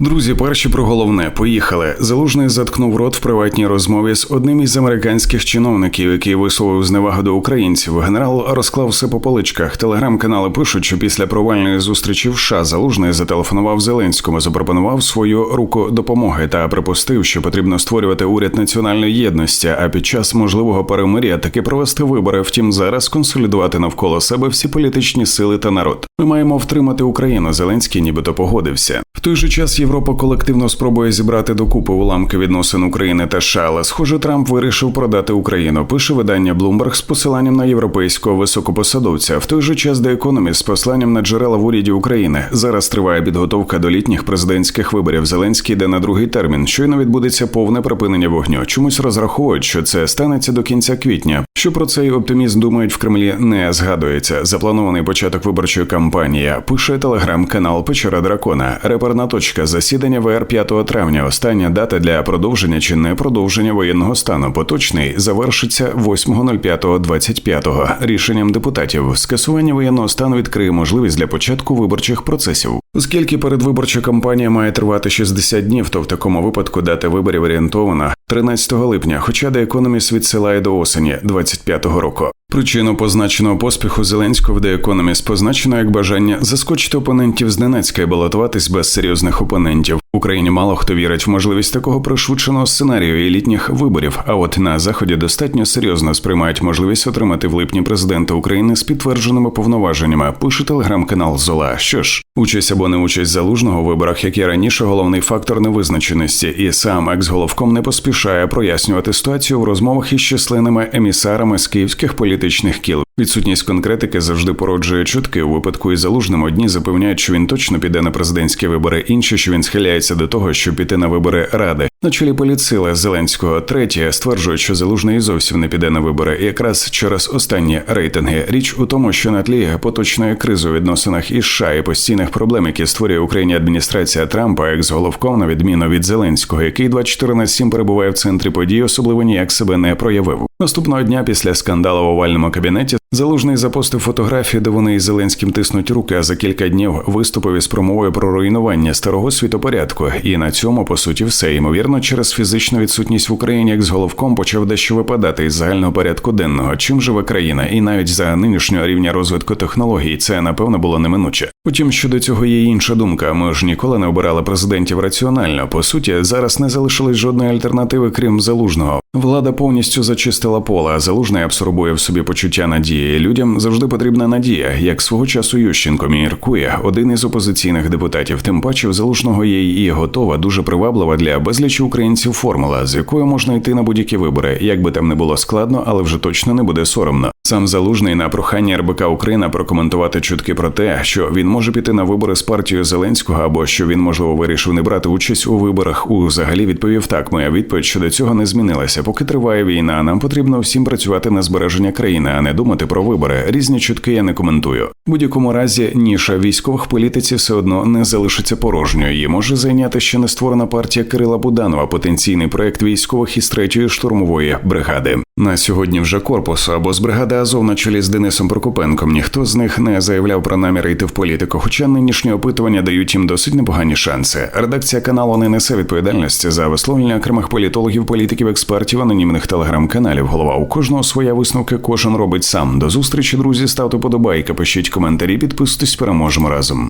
Друзі, перші про головне поїхали. Залужний заткнув рот в приватній розмові з одним із американських чиновників, який висловив зневагу до українців. Генерал розклав все по поличках. Телеграм-канали пишуть, що після провальної зустрічі в США Залужний зателефонував Зеленському, запропонував свою руку допомоги та припустив, що потрібно створювати уряд національної єдності. А під час можливого перемир'я таки провести вибори. Втім, зараз консолідувати навколо себе всі політичні сили та народ. Ми маємо втримати Україну. Зеленський нібито погодився. В той же час Європа колективно спробує зібрати докупи уламки відносин України та США, але, схоже, Трамп вирішив продати Україну. Пише видання Bloomberg з посиланням на європейського високопосадовця. В той же час The Economist з посланням на джерела в уряді України. Зараз триває підготовка до літніх президентських виборів. Зеленський йде на другий термін. Щойно відбудеться повне припинення вогню. Чомусь розраховують, що це станеться до кінця квітня. Що про цей оптимізм думають в Кремлі, не згадується. Запланований початок виборчої кампанії. Пише телеграм-канал Печера Дракона. Реперна точка засідання ВР 5 травня. Остання дата для продовження чи не продовження воєнного стану. Поточний завершиться 8.05.25 рішенням депутатів. Скасування воєнного стану відкриє можливість для початку виборчих процесів. Оскільки передвиборча кампанія має тривати 60 днів, то в такому випадку дата виборів орієнтована 13 липня, хоча The Economist відсилає до осені 25-го року. Причину позначеного поспіху Зеленського в The Economist позначено як бажання заскочити опонентів з Донецька і балотуватись без серйозних опонентів. Україні мало хто вірить в можливість такого пришвидшеного сценарію і літніх виборів. А от на заході достатньо серйозно сприймають можливість отримати в липні президента України з підтвердженими повноваженнями. Пише телеграм-канал Зола. Що ж, участь або не участь залужного у виборах, як і раніше, головний фактор невизначеності, і сам екс-головком не поспішає прояснювати ситуацію в розмовах із численними емісарами з київських політичних кіл. Відсутність конкретики завжди породжує чутки. У випадку із залужним одні запевняють, що він точно піде на президентські вибори, інші, що він схиляється до того, щоб піти на вибори ради. На чолі поліцили Зеленського треті стверджують, що залужний зовсім не піде на вибори. Якраз через останні рейтинги. Річ у тому, що на тлі поточної кризи у відносинах із США і постійних проблем, які створює Україні адміністрація Трампа, як з головком, на відміну від Зеленського, який 24 на 7 перебуває в центрі подій, особливо ніяк себе не проявив. Наступного дня після скандалу в овальному кабінеті залужний запостив фотографії, де вони із Зеленським тиснуть руки. А за кілька днів виступив із промовою про руйнування старого світопорядку. І на цьому по суті все ймовірно, через фізичну відсутність в Україні, як з головком почав дещо випадати із загального порядку денного. Чим живе країна, і навіть за нинішнього рівня розвитку технологій це напевно було неминуче. Утім, щодо цього є інша думка. Ми ж ніколи не обирали президентів раціонально. По суті, зараз не залишилось жодної альтернативи, крім залужного. Влада повністю зачистила поле, а залужний абсорбує в собі почуття надії. Людям завжди потрібна надія, як свого часу Ющенко міркує, один із опозиційних депутатів. Тим паче в залужного є і готова, дуже приваблива для безлічі українців формула, з якою можна йти на будь-які вибори. Як би там не було складно, але вже точно не буде соромно. Сам залужний на прохання РБК Україна прокоментувати чутки про те, що він може піти на вибори з партією Зеленського, або що він можливо вирішив не брати участь у виборах. Узагалі відповів так. Моя відповідь щодо цього не змінилася. Поки триває війна, нам потрібно всім працювати на збереження країни, а не думати про вибори. Різні чутки я не коментую. Будь-якому разі ніша військових політиці все одно не залишиться порожньою. Її може зайняти ще не створена партія Кирила Буданова, потенційний проект військових із третьої штурмової бригади. На сьогодні вже корпус або з бригади Азов на чолі з Денисом Прокопенком. Ніхто з них не заявляв про наміри йти в політику, хоча нинішні опитування дають їм досить непогані шанси. Редакція каналу не несе відповідальності за висловлення окремих політологів, політиків, експертів, анонімних телеграм-каналів. Голова у кожного своя висновки кожен робить сам. До зустрічі, друзі, ставте подобайки, пишіть коментарі, підписуйтесь, переможемо разом.